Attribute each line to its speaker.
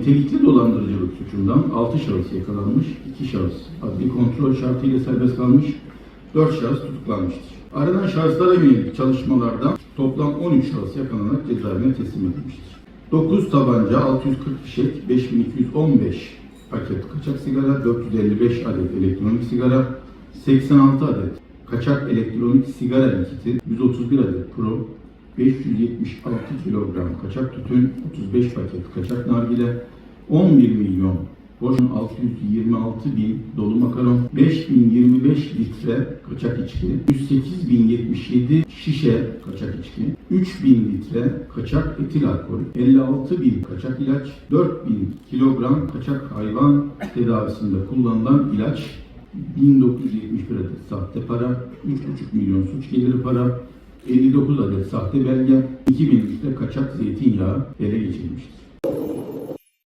Speaker 1: Nitelikli dolandırıcılık suçundan 6 şahıs yakalanmış, 2 şahıs adli kontrol şartıyla serbest kalmış, 4 şahıs tutuklanmıştır. Aranan şahıslara yönelik çalışmalarda toplam 13 şahıs yakalanarak cezaevine teslim edilmiştir. 9 tabanca, 640 fişek, 5215 paket kaçak sigara, 455 adet elektronik sigara, 86 adet kaçak elektronik sigara likiti, 131 adet pro, 576 kilogram kaçak tütün, 35 paket kaçak nargile, 11 milyon boş 626 bin dolu makaron, 5025 litre kaçak içki, 108.077 şişe kaçak içki, 3000 litre kaçak etil alkol, 56 bin kaçak ilaç, 4000 kilogram kaçak hayvan tedavisinde kullanılan ilaç, 1971 adet sahte para, 3,5 milyon suç geliri para, 59 adet sahte belge, 2000 litre kaçak zeytinyağı geçirilmiştir.